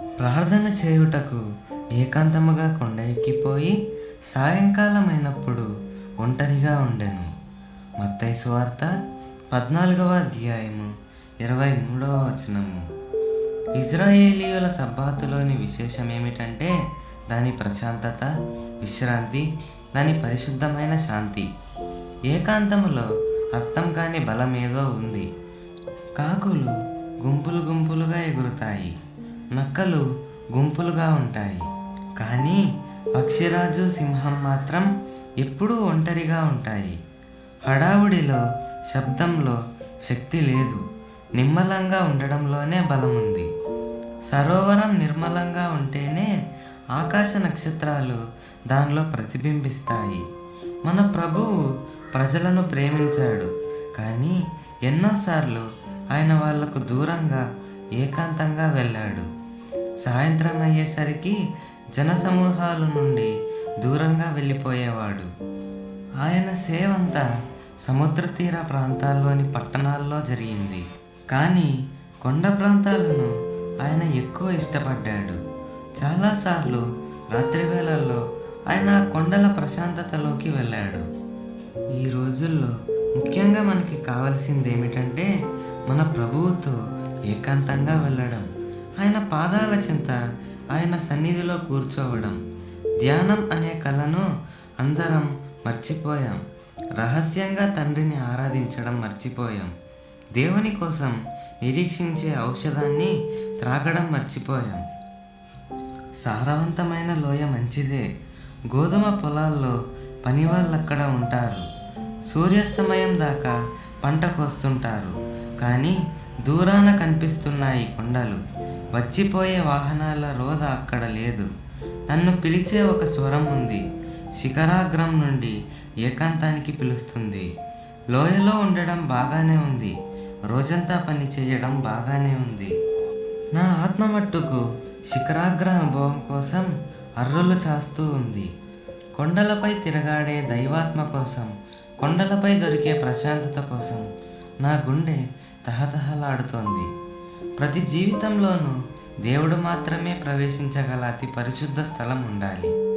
ప్రార్థన చేయుటకు ఏకాంతముగా కొండ ఎక్కిపోయి సాయంకాలమైనప్పుడు ఒంటరిగా ఉండెను. మత్తయి సువార్త పద్నాలుగవ అధ్యాయము ఇరవై మూడవ వచనము. ఇజ్రాయేలీయుల సబ్బాతులోని విశేషం ఏమిటంటే దాని ప్రశాంతత విశ్రాంతి దాని పరిశుద్ధమైన శాంతి. ఏకాంతములో అర్థం కాని బలమేదో ఉంది. కాకులు గుంపులు గుంపులుగా ఎగురుతాయి. నక్కలు గుంపులుగా ఉంటాయి. కానీ పక్షిరాజు సింహం మాత్రం ఎప్పుడూ ఒంటరిగా ఉంటాయి. హడావుడిలో శబ్దంలో శక్తి లేదు. నిమ్మలంగా ఉండడంలోనే బలం ఉంది సరోవరం నిర్మలంగా ఉంటేనే ఆకాశ నక్షత్రాలు దానిలో ప్రతిబింబిస్తాయి. మన ప్రభువు ప్రజలను ప్రేమించాడు. కానీ ఎన్నోసార్లు ఆయన వాళ్ళకు దూరంగా ఏకాంతంగా వెళ్ళాడు. సాయంత్రం అయ్యేసరికి జనసమూహాల నుండి దూరంగా వెళ్ళిపోయేవాడు. ఆయన సేవంతా సముద్ర తీర ప్రాంతాల్లోని పట్టణాల్లో జరిగింది. కానీ కొండ ప్రాంతాలను ఆయన ఎక్కువ ఇష్టపడ్డాడు. చాలాసార్లు రాత్రి వేళల్లో ఆయన కొండల ప్రశాంతతలోకి వెళ్ళాడు. ఈ రోజుల్లో ముఖ్యంగా మనకి కావాల్సింది ఏమిటంటే మన ప్రభువుతో ఏకాంతంగా వెళ్ళడం. ఆయన పాదాల చింత ఆయన సన్నిధిలో కూర్చోవడం. ధ్యానం అనే కళను అందరం మర్చిపోయాం. రహస్యంగా తండ్రిని ఆరాధించడం మర్చిపోయాం. దేవుని కోసం నిరీక్షించే ఔషధాన్ని త్రాగడం మర్చిపోయాం. సారవంతమైన లోయ మంచిదే. గోధుమ పొలాల్లో పనివాళ్ళు అక్కడ ఉంటారు. సూర్యాస్తమయం దాకా పంట కోస్తుంటారు. కానీ దూరాన కనిపిస్తున్నాయి కొండలు వచ్చిపోయే వాహనాల రోధ అక్కడ లేదు. నన్ను పిలిచే ఒక స్వరం ఉంది. శిఖరాగ్రం నుండి ఏకాంతానికి పిలుస్తుంది. లోయలో ఉండడం బాగానే ఉంది. రోజంతా పని చేయడం బాగానే ఉంది. నా ఆత్మ మట్టుకు శిఖరాగ్ర అనుభవం కోసం అర్రులు చాస్తూ ఉంది. కొండలపై తిరగాడే దైవాత్మ కోసం కొండలపై దొరికే ప్రశాంతత కోసం నా గుండె తహతహలాడుతోంది. ప్రతి జీవితంలోనూ దేవుడు మాత్రమే ప్రవేశించగల అతి పరిశుద్ధ స్థలం ఉండాలి.